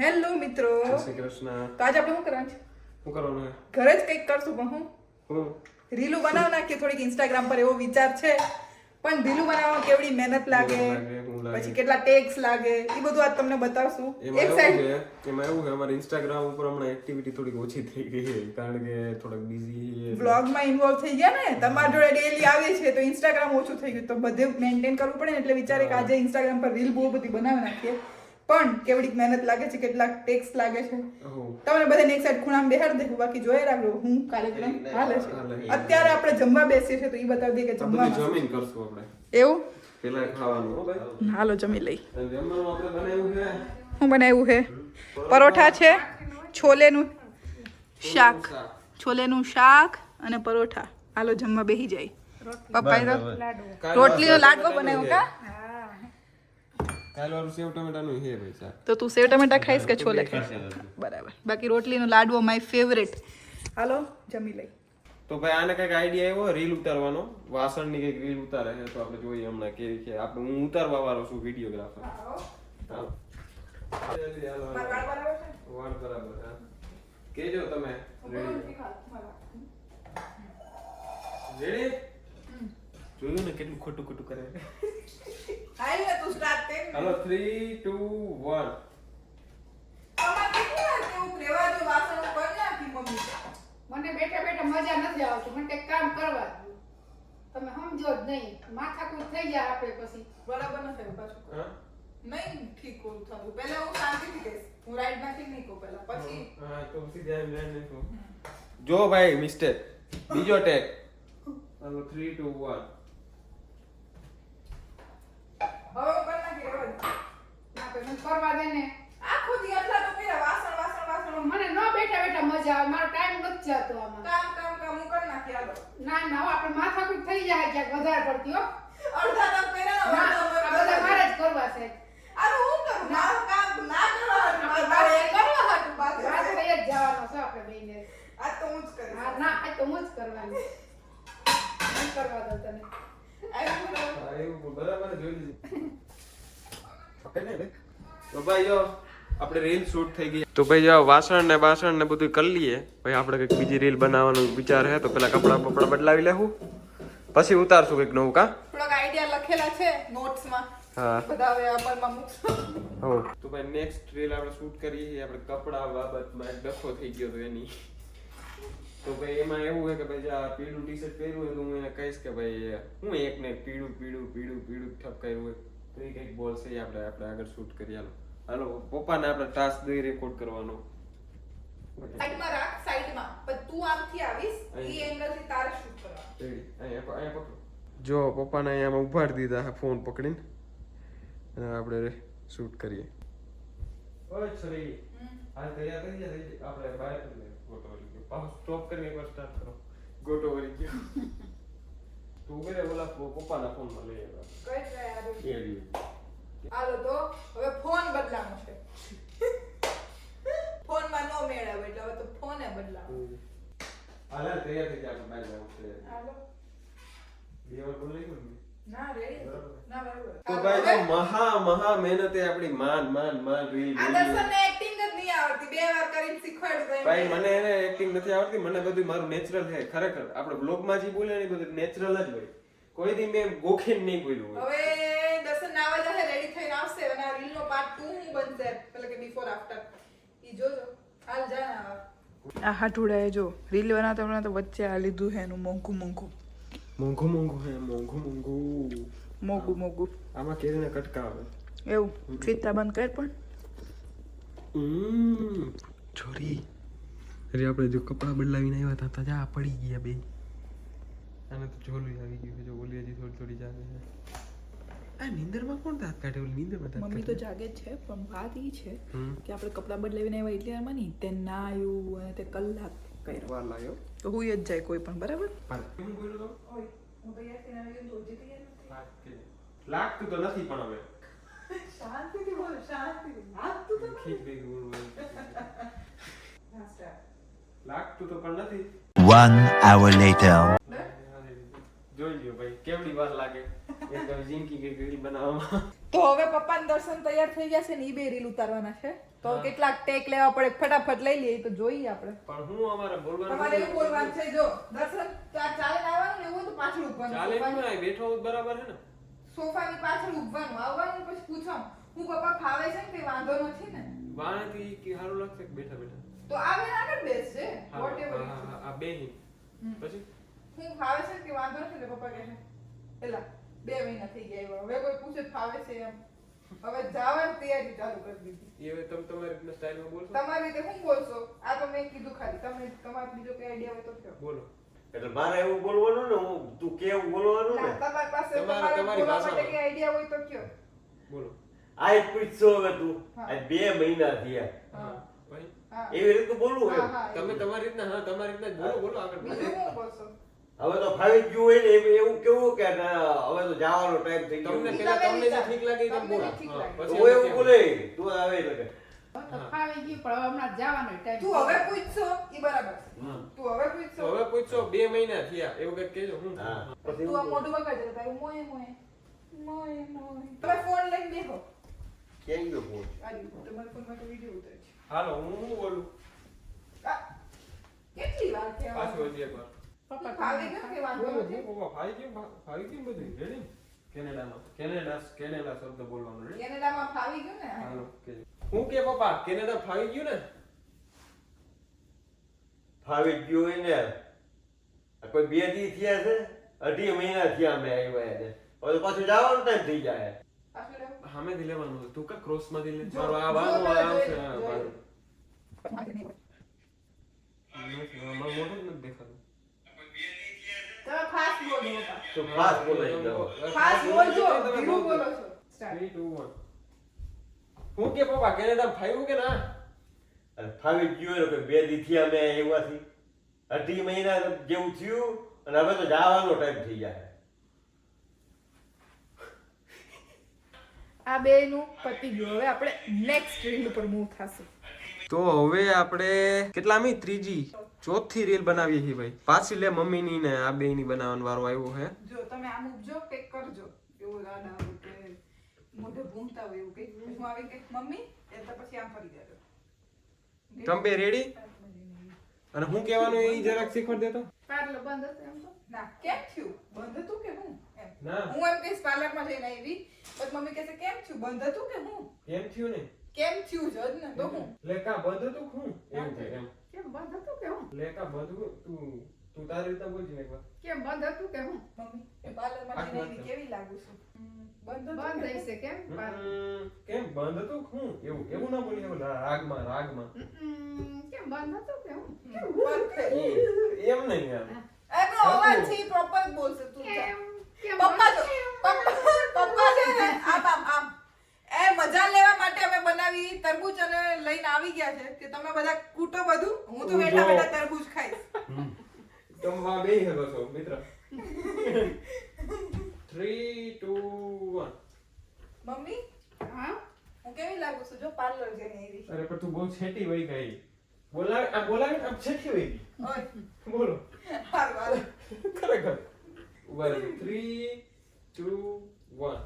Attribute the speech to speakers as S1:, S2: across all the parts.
S1: Hello મિત્રો.
S2: જય શ્રી કૃષ્ણ.
S1: તો આજે આપણે શું કરવાનું છે?
S2: શું કરવાનું?
S1: ઘરે જ કંઈક કરશું પણ હું?
S2: હું?
S1: રીલું બનાવ નાખીએ થોડીક ઇન્સ્ટાગ્રામ પર એવો વિચાર છે. પણ રીલું બનાવવા કેવડી મહેનત લાગે? પછી કેટલા ટેક્સ લાગે એ બધું આજ તમને બતાવશું. એક સાઈડ
S2: એમાં એવું છે અમારે ઇન્સ્ટાગ્રામ ઉપર હમણાં એક્ટિવિટી થોડીક ઓછી થઈ ગઈ છે કારણ કે થોડાક બિઝી
S1: બ્લોગમાં ઇન્વોલ્વ થઈ ગયા ને તમારા જોડે ડેલી આવે છે તો ઇન્સ્ટાગ્રામ ઓછું થઈ ગયું. તો બધે મેન્ટેન કરવું પડે ને એટલે વિચારે કે આજે ઇન્સ્ટાગ્રામ પર રીલ બહુ બધી બનાવી નાખીએ. પણ કેવડીક મહેનત લાગે છે કેટલાક ટેક્સ લાગે છે. તમને બધાને એક સાઈડ ખૂણામાં બેહાડી દેવું બાકી જોઈ રાખજો હું કાર્યક્રમ હાલે છે. અત્યારે આપણે જમવા બેસીએ છીએ તો એ બતાવી દઈએ કે જમવા
S2: જમીન કરશું આપણે.
S1: એવું?
S2: પેલા ખાવાનું હો ભાઈ.
S1: હાલો જમી લઈ.
S2: જમવાનું આપણે બનાવ્યું છે.
S1: શું બનાવ્યું છે? પરોઠા છે છોલેનું શાક. છોલેનું શાક અને પરોઠા. હાલો જમવા બેસી જાય. પપ્પાએ તો રોટલીનો લાડવો બનાવ્યો કા?
S2: કાલ વાળું સેવ ટમેટાનું હે ભાઈ શાક.
S1: તો તું સેવ ટમેટા ખાઈશ કે છોલે ખાઈશ? બરાબર. બાકી રોટલીનો લાડવો માય ફેવરેટ હાલો જમી લઈ.
S2: તો ભાઈ આને કંઈક આઈડિયા આવ્યો રીલ ઉતારવાનો? વાસણની કંઈક રીલ ઉતારે છે તો આપણે જોઈએ હમણાં કેવી છે. આપણે હું ઉતારવા વાળો છું વિડીયોગ્રાફર હાલો. વાળ બરાબર હા. કેજો તમે રેડી જોયું ને કેટલું ખોટું ખોટું કરે
S1: તું સ્ટાર્ટ કર
S2: હાલો થ્રી ટુ વન
S1: તમારે કેટલી કેવું રહેવા દો વાસણો કરી નાખી મમ્મી.
S3: મને બેઠા બેઠા મજા નથી આવતી. મને કંઈક કામ કરવા દો તમે સમજો જ નહીં. માથાકૂટ થઈ જાય આપણે પછી.
S1: બરાબર ન થયું પાછું
S2: હા?
S1: નહીં ઠીક ઓલું થયું પહેલા હું શાંતિથી કહીશ હું રાઈડ નાખી નહીં કહું પહેલા. પછી
S2: હા તો જાય મેં નહીં તો. જો ભાઈ મિસ્ટેક બીજો ટેક હાલો થ્રી ટુ વન
S1: હવે કરી નાખી રહેવા
S3: ના તો મને કરવા દે ને.
S1: આખો દી તો કર્યા વાસણ વાસણ વાસણ.
S3: મને ન બેઠા બેઠા મજા આવે મારો ટાઈમ નથી જતો આમાં.
S1: કામ કામ કામ હું કરી નાખી હાલો.
S3: ના ના હવે આપણે માથાકૂટ થઈ જાય ક્યાંક વધારે પડતી હો.
S1: અડધા કામ કર્યા
S3: ના
S1: અડધા
S3: આ બધા મારે જ કરવા છે
S1: આ તો હું કરું મારું કામ ના કરવા હાટું, મારે એ કરવા હાટું બાકી
S3: રાત
S1: છે.
S3: થઈ જ જવાનો છે આપણે બેયને
S1: આ તો હું જ કરીશ
S3: હા ના આ તો હું જ કરવાની હું કરવા દઉં તને
S1: આવ્યું બરાબર?
S2: હા, એવું બરાબર જોઈ લીધું તો ભાઈ જો આપણે રીલ શૂટ થઈ ગઈ. તો ભાઈ જો વાસણ ને બાસણ ને બધું કરી લઈએ. ભાઈ આપણે કંઈક બીજી રીલ બનાવવાનો વિચાર છે તો પેલા કપડા બપડા બદલાવી લેવું પછી ઉતારશું કંઈક નવું કા?
S1: થોડાક આઈડિયા લખેલા છે નોટ્સમાં
S2: હા.
S1: બધા હવે અમલમાં મૂકશું.
S2: હો. તો ભાઈ નેક્સ્ટ રીલ આપણે શૂટ કરીએ આપણે કપડા બાબતમાં એક ડખો થઈ ગયો તો એની. તો ભાઈ એમાં એવું છે કે ભાઈ જે આ પીળું ટી શર્ટ પહેર્યું હોય તો હું એને કહીશ કે ભાઈ હું એકને પીળું પીળું પીળું પીળું ઠપકાયું હોય. તો એ કંઈક બોલશે આપણે આપણે આગળ શૂટ કરી હાલો. હાલો પપ્પાને આપણે ટાસ્ક દઈ રેકોર્ડ કરવાનો.
S1: સાઈડમાં રાખ સાઈડમાં પણ તું આમથી આવીશ એ એંગલથી તારે શૂટ
S2: અહીંયા જો પપ્પાને અહીંયા ઉભાડી દીધા ફોન પકડીને. અને આપણે શૂટ કરીએ. ઓય છરી હાલ તૈયાર થઈ જા આપણે બહાર ગોટો વળી ગયો. પાછો સ્ટોપ કરીને એકવાર સ્ટાર્ટ કરો. ગોટો વળી ગયો. તું કરે બોલા પપ્પાના ફોનમાં લઈ આવ્યા.
S1: કઈ ટ્રાય
S2: આ.
S1: હાલો તો હવે ફોન બદલાનો છે ફોનમાં નો મેળ આવે એટલે હવે તો ફોને બદલાવો.
S2: હાલ હાલ તૈયાર થઈ જા આપણે બહાર જવું છે.
S1: હાલો.
S2: બે વાર બોલ લઈ ના
S1: રેડી ના બરાબર.
S2: તો ભાઈ તો મહા મહા મહેનતે આપણી માન માન માન રીલ
S1: આ દર્શનને એક્ટિંગ જ નહીં આવડતી. બે વાર કરીને શીખવાડ્યું
S2: ભાઈ મને એને એક્ટિંગ નથી આવડતી. મને બધું મારું નેચરલ છે. ખરેખર આપણે બ્લોગમાં જે બોલે ને બધું નેચરલ જ હોય. કોઈ દી મેં ગોખીને નહીં બોલ્યું
S1: હવે દર્શન નાવા જશે રેડી થઈને આવશે. અને આ રીલનો પાર્ટ 2 હું બનશે એટલે કે બિફોર આફ્ટર ઈ જોજો. હાલ જા ના આ હાટુડાએ જો. રીલ બનાવતા બનાવતા વચ્ચે આ લીધું છે એનું મોંઘું મોંઘું.
S2: મોંઘું મોંઘું હે મોંઘું મોંઘું.
S1: મોંઘું મોંઘું.
S2: આમાં કેરીને કટકા આવે.
S1: એવું? ફીતા બંધ કર પણ.
S2: હમ, છોરી. અરે આપણે જો કપડા બદલાવીને આવ્યા હતા તો પડી ગયા બે આને તો ઝોલું આવી ગયું છે જો ઓલી હજી થોડી થોડી જાગે છે. આ નીંદરમાં કોણ દાંત કાઢે? ઓલી નીંદરમાં દાંત
S1: મમ્મી તો જાગે જ છે પણ વાત એ છે કે આપણે કપડાં બદલાવીને આવ્યા એટલે એમાં નહીં તે ના આવ્યું અને તે કલાક કર્યો.
S2: વાર લાગ્યો.
S1: તો હું જ જાય કોઈ પણ બરાબર?
S2: હું. બોલ્યો
S1: હું તૈયાર થઈને આવી ગયો તો તૈયાર નથી.
S2: લાગતું તો નથી પણ હવે.
S1: શાંતિથી બોલ શાંતિથી. લાગતું તો નથી.
S2: લાગતું તો પણ નથી.
S4: One hour later.
S2: જોઈ લ્યો ભાઈ કેવડી વાર લાગે? એક જિંદગી કે રીલ બનાવવામાં.
S1: તો હવે પપ્પાના દર્શન તૈયાર થઈ ગયા છે ને ઈ બે રીલ ઉતારવાના છે. તો કેટલાક ટેક લેવા પડે ફટાફટ લઈ લઈએ તો જોઈએ આપણે.
S2: પણ હું અમારે બોલવાનું
S1: તમારે એવું બોલવાનું છે જો દર્શન તો આ ચાલે આવવાનું ને એવું તો પાછળ ઉભવાનું
S2: ચાલે ને બેઠો બરાબર છે ને.
S1: સોફાની પાછળ ઉભવાનું આવવાનું પછી પૂછો હું પપ્પા ફાવે છે ને કઈ વાંધો નથી ને?
S2: વાણાથી કે સારું લાગશે કે બેઠા બેઠા?
S1: તો આવે ને આગળ બેસશે
S2: હા, હા, બે પછી?
S1: હું ફાવે છે કે વાંધો નથી ને પપ્પા કહે છે. એલા બે મહિના થઈ ગયા એવા. હવે કોઈ પૂછે ફાવે છે એમ. હવે જવાની તૈયારી ચાલુ કરી દીધી.
S2: એ હવે તમે તમારી રીતના સ્ટાઇલમાં બોલશો?
S1: તમારી રીતે હું બોલશો? આ તો મેં કીધું ખાલી. તમે તમારો બીજો કઈ આઈડિયા હોય તો કહો.
S2: બોલો.
S5: એટલે મારે એવું બોલવાનું ને હું તું કેવું બોલવાનું
S1: ના, તમારી પાસે
S2: તમારે-
S1: તમારે
S2: ભાષામાં.
S1: કઈ આઈડિયા હોય તો કયો
S2: બોલો.
S5: આજ પૂછશો હવે તું. આ બે મહિના થયા. એવી રીતે બોલવું
S2: તમે તમારી રીતના હા તમારી રીતના બોલો બોલો આગળ.
S1: બીજું બોલશો?
S5: હવે તો ફાવી જ ગયું હોય ને એમ- એવું કેવું કે ના, હવે તો જવાનો ટાઈમ થઈ ગયો.
S2: તમને પેલા તમને જે ઠીક લાગે એ તમે બોલો. પછી
S5: હું એવું? બોલે તું આવે એટલે કે
S3: તો ફાવી ગયું પણ હમણાં જવાનો ટાઈમ
S1: તું હવે પૂછશો ઈ બરાબર તું હવે પૂછશો.
S2: હવે પૂછશો બે મહિના થયા એવું કંઈક કેજો હું
S1: તું આ મોઢું બગાડજે તારું મોય મોય મોય મોય તમે ફોન લઈને બેહો.
S5: કેમ ગયો ફોન?
S1: તમારા ફોનમાં તો વિડિયો ઉતરે છે
S2: હાલો હું બોલું?
S1: કેટલી વાર છે
S2: પાછો હજી એકવાર.
S3: પપ્પા
S1: ભાવી ગયું કે વાંધો નથી
S2: પપ્પા ભાઈ ગયું ફા- ફાવી બધું રેડી? કેનેડામાં. કેનેડા કેનેડા શબ્દ બોલવાનો રેડી?
S1: કેનેડામાં ફાવી ગયો ને?
S2: હાલો કે હું કે પપ્પા કેનેડા ફાવી ગયું ને?
S5: ફાવી ગયું ને કોઈ બે દી થયા છે? અઢી મહિના થયા અમે આવ્યા એને હવે પાછું જવાનો ટાઈમ થઈ જાય.
S1: હામે?
S2: સામેથી લેવાનું તું કા ક્રોસમાંથી લે?
S1: જો,
S2: મારો આ
S1: જો
S2: બાજુ
S1: પેલા
S2: આ
S1: જોઈ
S2: છે
S1: લે,
S2: આ
S1: જોઈ
S2: બાજુ.
S1: લે.
S2: નથી, મારું મોઢું જ નથી દેખાતું.
S1: તમે fast બોલો.
S5: તો fast બોલાય જાઓ.
S1: Fast બોલજો, ધીરું. બોલો છો. Start.
S2: Three, two, one. હું કે પપ્પા કેનેડા ફાવ્યું કે ના
S5: અને ફાવી ગયું કે બે દી થયા અમે આવ્યાથી અઢી મહિના જેવું થયું અને હવે તો જવાનો ટાઈમ થઈ જાય
S1: આ બેયનું પતી ગયું હવે આપણે નેક્સ્ટ રીલ ઉપર મૂવ થાશું
S2: તો હવે આપણે કેટલામી ત્રીજી ચોથી રીલ બનાવી છીએ ભાઈ. પાછી લે મમ્મીની ને આ બેયની બનાવવાનો વારો આવ્યો છે
S1: જો તમે આમ ઉપજો કંઈક કરજો. એવું ગાડા મોઢે ભૂમતા હોય એવું કંઈક. હું આવી કે મમ્મી એટલે પછી આમ ફરી જજો
S2: તમે રેડી અને હું કહેવાનું એ જરાક શીખવાડ દેતો
S3: પાર્લર બંધ હતો એમ તો?
S1: ના કેમ થયું? બંધ હતું કે હું?
S2: ના.
S1: હું એમ કહીશ પાર્લરમાં જઈને આવી. પછી મમ્મી કહેશે કેમ થયું? બંધ હતું કે હું?
S2: કેમ થયું ને.
S1: કેમ થયું જ જ ને? તો હું?
S2: લે કા બંધ હતું હું? એમ થાય એમ.
S3: કેમ બંધ હતું કે હું?
S2: લે કા બંધ તું તું તારી રીતે બોલજી ને એકવાર
S3: કેમ બંધ હતું કે હું?
S1: મમ્મી પાર્લરમાં જઈને કેવી લાગુ છું? બંધ
S3: બંધ
S1: હું?
S3: કેમ? પાર્લર.
S2: કેમ બંધ હતું હું? એવું એવું ના બોલી એવું રાગમાં રાગમાં.
S3: કેમ બંધ હતું કે હું?
S2: એમ નહીં યાર
S1: એનો અવાજ છે પ્રોપર બોલશે તું
S3: કેમ?
S1: પપ્પા પપ્પા પપ્પા છે ને આમ આમ આમ. એ મજા લેવા બનાવી તરબૂચ અને લઈને આવી ગયા છે કે તમે બધા કૂટો બધું હું તો બેઠા બેઠા તરબૂચ ખાઈશ.
S2: તમે બે હેલો છો મિત્ર. Three two one
S1: mummy?
S3: હા?
S1: હું કેવી લાગુ છું? જો પાર્લર જઈને આવી
S2: અરે પણ તું બહુ છેટી વઈ ગઈ. બોલા આ બોલા આ છેટી વઈ ગઈ.
S1: ઓય.
S2: બોલો.
S1: હાર વાર
S2: ખરેખર. One three two one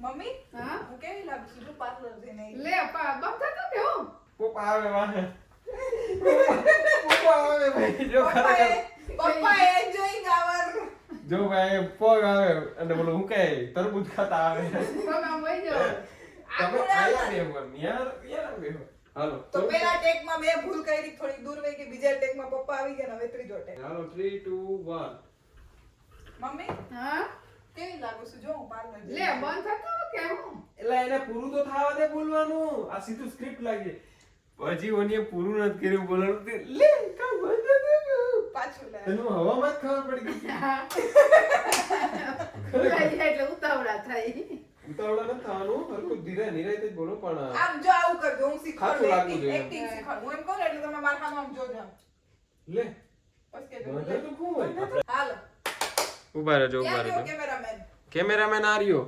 S1: mummy?
S3: હા?
S1: હું કેવી લાગુ છું પાર્લર જઈને
S3: લે પા બંધ હતું કે હું.
S2: પપ્પા આવે વાહે. પપ્પા આવે ભાઈ જો
S1: પપ્પાએ enjoying our
S2: જો ભાઈ પગ આવે અને બોલો હું કહે તરબૂચ ખાતા આવે.
S3: તમે આમ વહી જાઓ.
S2: તમે આયા વન યાર યાર બે હાલો
S1: તો પેલા ટેકમાં મેં ભૂલ કરી થોડીક દૂર વહી ગઈ બીજા ટેકમાં પપ્પા આવી ગયા ને હવે ત્રીજો ટેક.
S2: હાલો થ્રી ટુ વન
S1: મમ્મી?
S3: હા?
S1: કેવી લાગુ છું? જો હું પાર્લર
S3: લે બંધ હતું કે હું
S2: એટલે એને પૂરું તો થવા દે બોલવાનું. આ સીધું સ્ક્રિપ્ટ લાગે. પછી ઓનીએ પૂરું નથી કર્યું બોલવાનું. તે લે કા બંધ
S1: પાછું લે.
S2: તને હવામાં જ ખબર પડી ગઈ
S3: એટલે ઉતાવળા થાય.
S2: ઉતાવળા નથી થવાનું. હરખું ધીરે નિરાયતે જ બોલો પણ
S1: આમ જો આવું કરજો હું શીખવાડું. એક્ટિંગ શીખવાડું. હું એમ કહું ને એટલે તમે મારા આમ જોજો. આમ.
S2: લે. તો ખૂબ
S1: હાલો.
S2: ઊભા રહેજો ઊભા
S1: ક્યાં ગયો
S2: રહેજો
S1: કેમેરામેન
S2: કેમેરામેન આ રહ્યો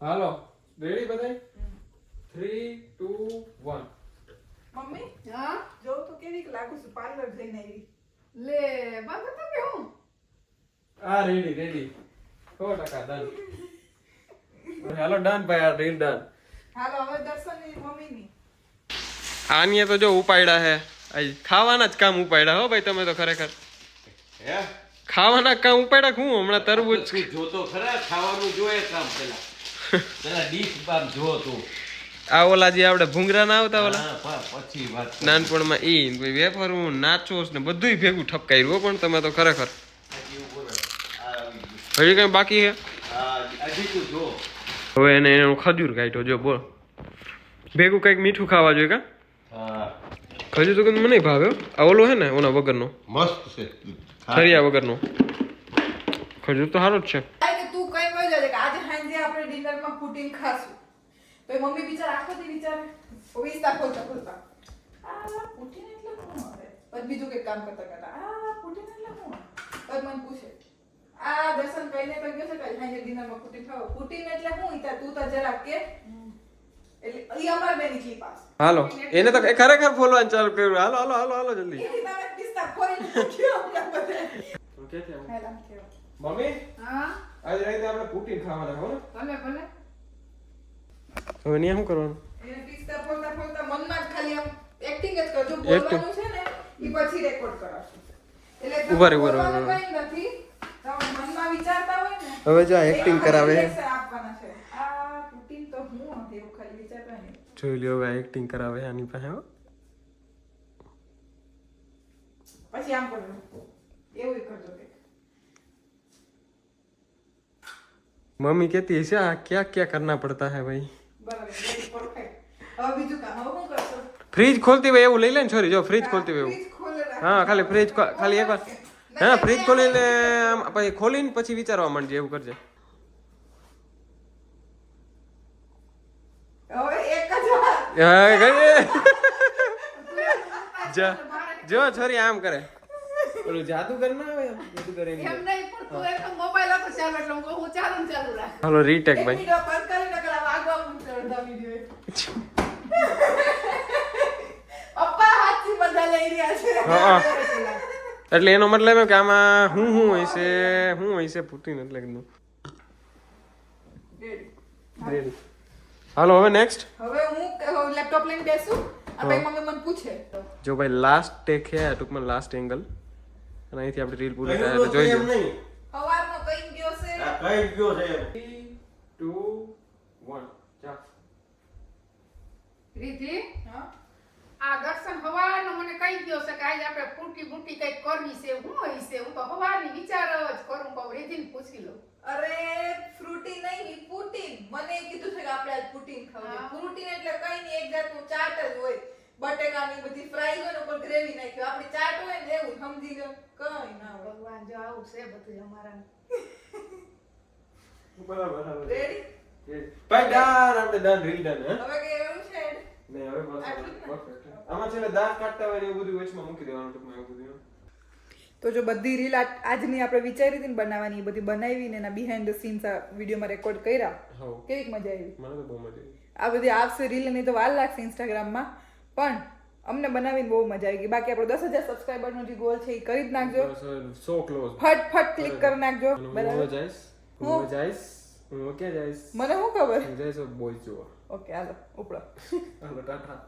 S2: હાલો રેડી બધાય થ્રી ટુ વન
S1: મમ્મી
S3: હા
S1: જો તો કેવી લાગુ છું પાર્લર જઈને આવી
S3: લે બંધ હતું કે હું
S2: આ રેડી રેડી સો ટકા ડન હાલો ડન ભાઈ આ રીલ ડન
S1: હાલો હવે દર્શનની મમ્મીની
S2: આની તો જો ઉપાડ્યા હે આ ખાવાના જ કામ ઉપાડ્યા હો ભાઈ તમે તો ખરેખર
S5: હે
S2: ખાવાના કામ ઉપાડ્યા હું? હમણાં તરબૂચ
S5: જોતો ખરા ખાવાનું જોઈએ કામ પેલા. પેલા ડીશ બામ જો તું.
S2: આ ઓલા જે આપણે ભૂંગરા ના આવતા ઓલા?
S5: પછી વાત
S2: નાનપણમાં ઈ પછી વેફરું નાચોસ ને બધુંય ભેગું ઠપકાર્યું હો પણ તમે તો ખરેખર.
S5: હજી
S2: કઈ બાકી
S5: જો.
S2: હવે એને એનો ખજૂર કાઢ્યો જો બોલ. ભેગું કંઈક મીઠું ખાવા જોઈએ કા?
S5: હા.
S2: ખજૂર તો કદી મને ભાવે આ ઓલો હે ને ઓના વગરનો.
S5: મસ્ત છે.
S2: થરિયા વગરનો. ખજૂર તો સારો જ છે.
S1: તું કઈ મજા કે આજે સાંજે આપણે ડિનરમાં પુટીન ખાશું. તો મમ્મી બિચાર આખો દી વિચારે. વિસ્તા આખો ખોલતા આ પુટીન એટલે શું પછી બીજું કંઈક કામ કરતા કરતા આ પુટીન એટલે શું પછી મને પૂછે આ દર્શન કહીને કઈ ગયો છે કે સાંજે ડિનરમાં પુટીન ખાવ પુટીન એટલે શું ઈ તાર તું તો જરા કે
S2: હાલો. એને તો ખરેખર ફોલવાનું ચાલુ કર્યું. હાલો હાલો હાલો હાલો જલ્દી. મમ્મી?
S3: હા?
S2: આજ રાતે આપણે ખાવાના હો
S3: ભલે ભલે.
S2: હવે ન્યા શું કરવાનું?
S1: એને પિસ્તા ફોલતા ફોલતા મનમાં જ ખાલી આમ એક્ટિંગ જ કરજો બોલવાનું છે ને ઈ પછી રેકોર્ડ કરાવશું. એટલે ઊભા નથી. મનમાં વિચારતા હોય ને
S2: હવે જો
S1: એક્ટિંગ
S2: કરાવે.
S1: આપવાના છે. આ
S2: चोलियो बैग टिंकर आवे यानी पहन। वो बस
S1: याम कर ये वो कर दो
S2: मम्मी के तेज क्या क्या करना पड़ता है भाई? फ्रिज खोलती हुए वो ले लें
S1: छोरी जो फ्रिज
S2: खोलती हुए हाँ खाली फ्रिज खाली एक बार। हाँ फ्रिज खोली ले खोली पीछे विचार मंडी
S1: एवं करजे। જ
S2: હા, ગઈ. જો જો છોરી આમ કરે. ઓલું જાદુગર ના આવે જાદુ જાદુગર એમ?
S3: નહીં પણ તું એક મોબાઈલ આપો ચાલુ એટલે હું હું ચાલુ ચાલુ રાખ.
S2: હાલો રીટેક ભાઈ.
S1: વિડિયો નકર આ વાગવા માંડશે અડધા video પપ્પા હાથી બધા લઈ રહ્યા છે.
S2: હા, હા. એટલે એનો મતલબ એમ કે આમાં હું હું હોય છે હું હોય છે પુટીન એટલે કીધું Ready. હાલો હવે નેક્સ્ટ
S1: હવે હું લેપટોપ લઈને બેસું. પછી મમ્મી મને પૂછે
S2: જો ભાઈ લાસ્ટ ટેક હે ટૂંકમાં લાસ્ટ એંગલ અને અહીંથી આપણે રીલ પૂરી થાય તો જોઈ
S5: એમ
S2: લો
S5: નહીં.
S1: કઈ ગયો છે?
S5: આ કઈ ગયો છે એમ.
S2: ટુ વન ચાલ.
S3: રીધિ
S1: હા?
S3: આ દર્શન હવાનો મને કહી ગયો છે કે આજે આપણે ફૂટી બૂટી કંઈક કરવી છે હું હોય છે? હું તો હવાની વિચાર જ કરું કહું રીધિને પૂછી લઉં.
S1: અરે ફ્રૂટી નહીં પુટીન. મને કીધું છે કે આપણે આજ પુટીન ખાવું છે.
S3: હા.
S1: એટલે કઈ નહીં એક જાતનું ચાટ જ હોય. બટેકાની બધી ફ્રાય હોય ને ઉપર ગ્રેવી નાખ્યું. આપણે ચાટ હોય ને એવું સમજી લો. કઈ ના હોય.
S3: ભગવાન જો આવું છે બધું અમારા
S2: બરાબર બરાબર
S1: રેડી
S2: ભાઈ ડન આપણે ડન રીલ ડન
S1: હવે કે એવું છે?
S2: ને હવે બસ
S1: આમાં છે ને?
S2: દાંત કાઢતા હોય એવું બધું વચમાં મૂકી દેવાનું ટૂંકમાં એવું બધું
S1: તો જો બધી રીલ આજની આપણે વિચારી હતી બનાવવાની એ બધી બનાવી ને એના બિહાઇન્ડ ધ સીન્સ વિડીયોમાં રેકોર્ડ કર્યા. કેવી મજા આવી.
S2: મને તો બહુ મજા આવી.
S1: આ બધી આવશે રીલની તો વાર લાગશે ઇન્સ્ટાગ્રામમાં પણ અમને બનાવીને બહુ મજા આવી ગઈ. બાકી આપણો દસ હજાર સબસ્ક્રાઈબરનો જે ગોલ છે એ કરી જ નાખજો.
S2: સો ક્લોઝ
S1: ફટ ફટ ક્લિક કરી નાખજો. બરાબર
S2: જઈશ?
S1: હું?
S2: જઈશ? હું ક્યાં જઈશ?
S1: મને શું ખબર?
S2: જઈશ બોલ
S1: ઓકે હાલો ઉપડો.
S2: હાલો ટાટા.